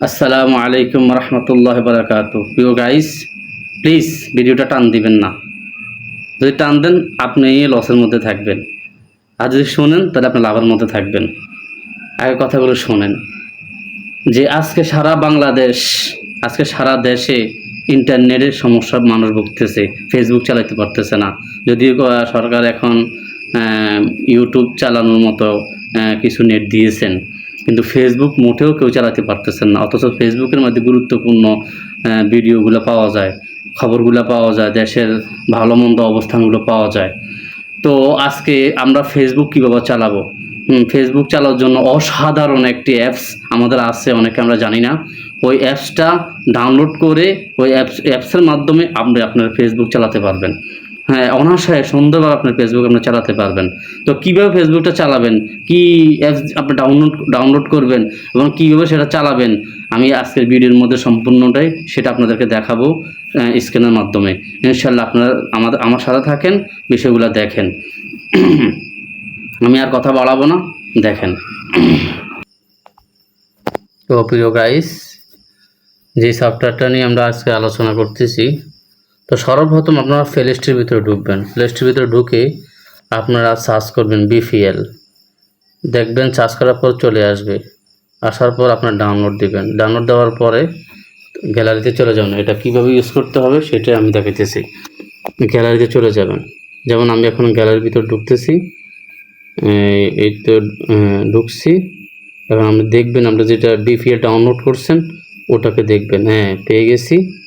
আসসালামু আলাইকুম রহমতুল্লাহ বারাকাত প্রিয় গাইস প্লিজ ভিডিওটা টান দিবেন না। যদি টান দেন, আপনি লসের মধ্যে থাকবেন। আর যদি শোনেন, তাহলে আপনি লাভের মধ্যে থাকবেন। আগে কথাগুলো শোনেন। যে আজকে সারা বাংলাদেশ, আজকে সারা দেশে ইন্টারনেটের সমস্যা মানুষ ভুগতেছে ফেসবুক চালাতে পারতেছে না। যদিও সরকার এখন ইউটিউব চালানোর মতো কিছু নেট দিয়েছেন। কিন্তু ফেসবুক মোটেও কেউ চালাতে পারতেছেন না। অথচ ফেসবুকের মধ্যে গুরুত্বপূর্ণ ভিডিওগুলো পাওয়া যায়, খবরগুলো পাওয়া যায়, দেশের ভালো মন্দ অবস্থানগুলো পাওয়া যায়। তো আজকে আমরা ফেসবুক কীভাবে চালাবো? ফেসবুক চালানোর জন্য অসাধারণ একটি অ্যাপস আমাদের আছে, অনেকে আমরা জানি না। ওই অ্যাপসটা ডাউনলোড করে ওই অ্যাপস অ্যাপসের মাধ্যমে আপনি আপনার ফেসবুক চালাতে পারবেন। হ্যাঁ অনাশয়ে সুন্দরভাবে আপনার ফেসবুক আপনি চালাতে পারবেন। তো কীভাবে ফেসবুকটা চালাবেন? কি অ্যাপস আপনি ডাউনলোড ডাউনলোড করবেন এবং কীভাবে সেটা চালাবেন? আমি আজকের ভিডিওর মধ্যে সম্পূর্ণটাই সেটা আপনাদেরকে দেখাবো স্ক্রিনের মাধ্যমে। ইনশাল্লাহ আপনারা আমাদের আমার সাথে থাকেন, বিষয়গুলো দেখেন। আমি আর কথা বাড়াবো না, দেখেন। তো প্রিয় গাইস যে সফটওয়্যারটা নিয়ে আমরা আজকে আলোচনা করতেছি তো সর্বপ্রথম আপনারা প্লে ভিতরে ঢুকবেন। প্লে ভিতরে ঢুকে আপনারা সার্চ করবেন বিপিএল দেখবেন সার্চ করার পর চলে আসবে। আসার পর আপনার ডাউনলোড দিবেন। ডাউনলোড দেওয়ার পরে গ্যালারিতে চলে যাবেন। এটা কীভাবে ইউজ করতে হবে সেটাই আমি দেখাইতেছি। গ্যালারিতে চলে যাবেন। যেমন আমি এখন গ্যালারির ভিতর ঢুকতেছি। এই- তো ঢুকছি। এবং আপনি দেখবেন, আপনি যেটা বিপিএল ডাউনলোড করছেন, ওটাকে দেখবেন। হ্যাঁ পেয়ে গেছি।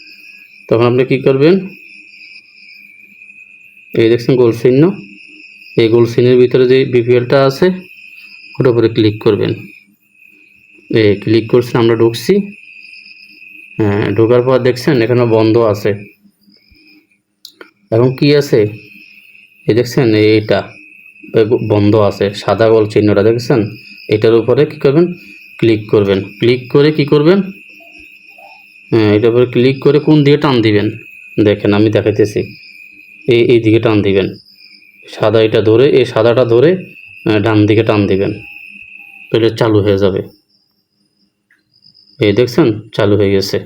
তখন আপনি কি করবেন? এই দেখছেন গোল চিহ্ন। এই গোল চিহ্নের ভিতরে যে বিপিএলটা আছে, ওটার উপরে ক্লিক করবেন। এই ক্লিক করছেন, আমরা ঢুকছি। হ্যাঁ ঢোকার পর দেখছেন এখানে বন্ধ আছে। এবং কি আছে? এই দেখছেন, এইটা। বন্ধ আছে, সাদা গোল চিহ্নটা দেখছেন? এটার উপরে কি করবেন? ক্লিক করবেন। ক্লিক করে কি করবেন? হ্যাঁ এটার উপরে ক্লিক করে কোন দিকে টান দিবেন? দেখেন, আমি দেখাইতেছি। এই এই দিকে টান দিবেন। সাদা এটা ধরে, এই সাদাটা ধরে ডান দিকে টান দিবেন। তাহলে চালু হয়ে যাবে। এই দেখছেন, চালু হয়ে গেছে।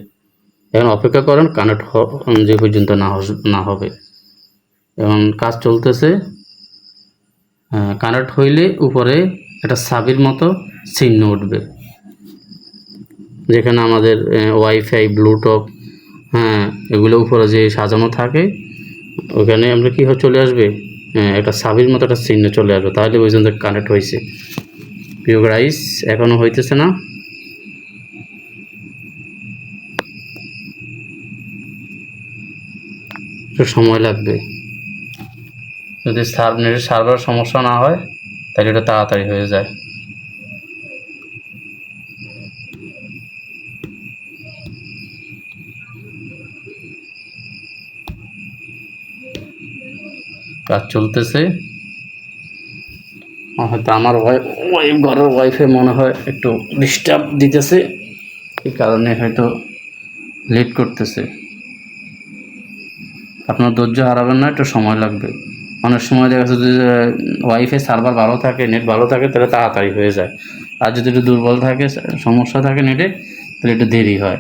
এখন অপেক্ষা করেন কানেক্ট যে পর্যন্ত না না হবে। এখন কাজ চলতেছে কানেক্ট হইলে উপরে একটা সাবির মতো চিহ্ন উঠবে। যেখানে আমাদের ওয়াইফাই ব্লুটুথ হ্যাঁ এগুলো উপরে যে সাজানো থাকে, ওখানে আমরা কী চলে আসবে? একটা সাবির মতো একটা চিহ্ন চলে আসবে। তাহলে ওই জন্য কানেক্ট হয়েছে। প্রিয় রাইস এখনও হইতেছে না? একটু সময় লাগবে। যদি সার্ভ সার্ভার সমস্যা না হয়, তাহলে এটা তাড়াতাড়ি হয়ে যায়। কাজ চলতেছে। হয়তো আমার ওয়াইফ ওয়াইফ ঘরের ওয়াইফে মনে হয় একটু ডিস্টার্ব দিতেছে। এই কারণে হয়তো লেট করতেছে। আপনার ধৈর্য হারাবেন না, একটু সময় লাগবে। অনেক সময় দেখা যাচ্ছে যে ওয়াইফাই সার্ভার ভালো থাকে নেট ভালো থাকে, তাহলে তাড়াতাড়ি হয়ে যায়। আর যদি একটু দুর্বল থাকে, সমস্যা থাকে নেটে তাহলে একটু দেরি হয়।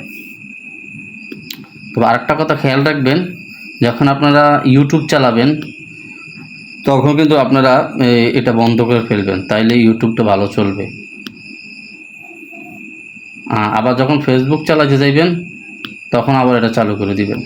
তবে আরেকটা কথা খেয়াল রাখবেন, যখন আপনারা ইউটিউব চালাবেন তখন কিন্তু আপনারা এটা বন্ধ করে ফেলবেন। তাইলে ইউটিউবটা ভালো চলবে। আবার যখন ফেসবুক চালাতে যাইবেন, তখন আবার এটা চালু করে দিবেন।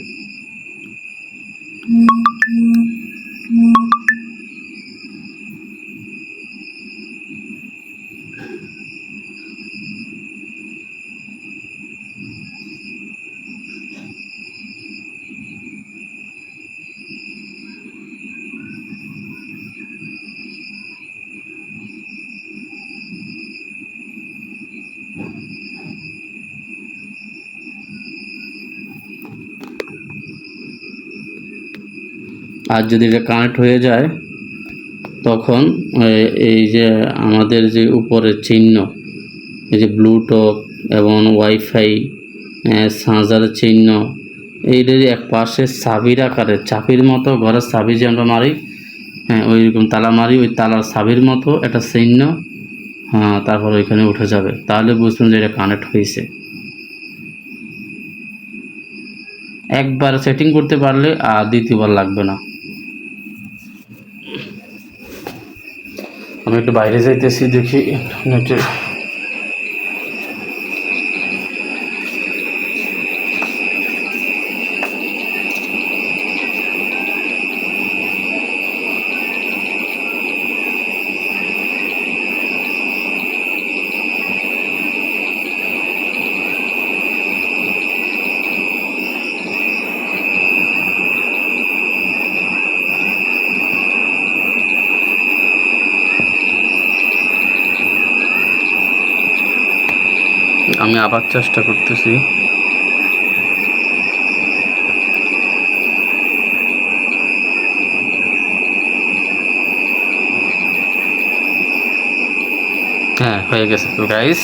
আর যদি এটা কানেক্ট হয়ে যায়, তখন এই যে আমাদের যে উপরের চিহ্ন, এই যে ব্লুটুথ এবং ওয়াইফাই চার্জারের চিহ্ন এইটার এক পাশে চাবির আকারে, চাবির মতো ঘরের চাবি যে আমরা মারি হ্যাঁ ওইরকম তালা মারি, ওই তালার চাবির মতো একটা চিহ্ন হ্যাঁ তারপর ওইখানে উঠে যাবে। তাহলে বুঝবেন যে এটা কানেক্ট হয়েছে। একবার সেটিং করতে পারলে আর দ্বিতীয়বার লাগবে না। আমি একটু বাইরে যাইতেছি দেখি নেটে আমি আবার চেষ্টা করতেছি। হ্যাঁ হয়ে গেছে তো গাইস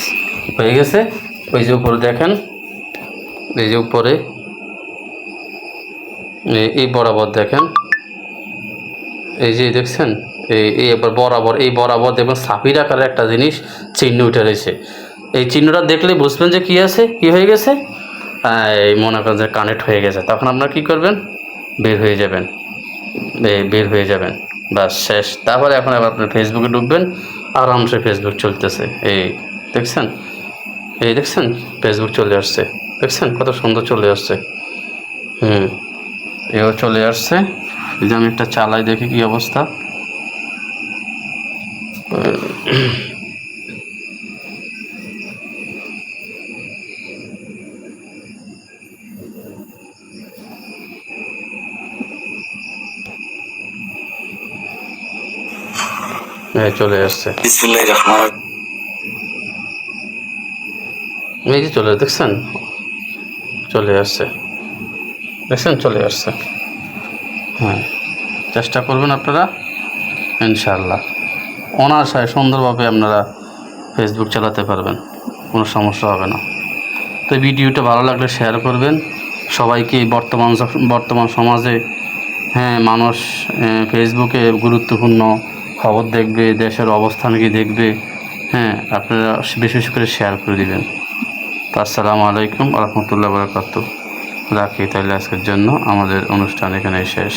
হয়ে গেছে। ওই যে উপরে দেখেন। এই যে উপরে। এই- বরাবর দেখেন। এই যে দেখছেন? এই এবার বরাবর, এই বরাবর দেখবেন সাফির আকারের একটা জিনিস চিহ্ন উঠে রয়েছে। এই চিহ্নটা দেখলে বুঝবেন যে কি আছে, কি হয়ে গেছে। এই মনে করেন যে কানেক্ট হয়ে গেছে। তখন আপনারা কি করবেন? বের হয়ে যাবেন। বের হয়ে যাবেন। বা শেষ। তারপরে এখন আবার আপনি ফেসবুকে ঢুকবেন। আরামসে ফেসবুক চলতেছে। এই দেখছেন? এই দেখছেন? ফেসবুক চলে আসছে। দেখছেন? কত সুন্দর চলে আসছে। হুম। এও চলে আসছে। যে আমি একটা চালাই দেখি কি অবস্থা। এই চলে আসছে। এই যে চলে দেখছেন? চলে আসছে। দেখছেন? চলে আসছে। হ্যাঁ চেষ্টা করবেন আপনারা ইনশাআল্লাহ। অনায়াসায় সুন্দরভাবে আপনারা ফেসবুক চালাতে পারবেন কোনো সমস্যা হবে না। তো ভিডিওটা ভালো লাগলে শেয়ার করবেন। সবাইকে বর্তমান বর্তমান সমাজে হ্যাঁ মানুষ ফেসবুকে গুরুত্বপূর্ণ খবর দেখবে, দেশের অবস্থান কি দেখবে হ্যাঁ আপনারা বেশি বেশি করে শেয়ার করে দিবেন। তো আসসালামু আলাইকুম রহমতুল্লাহ বরাকাত রাখি তাহলে আজকের জন্য আমাদের অনুষ্ঠান এখানে শেষ।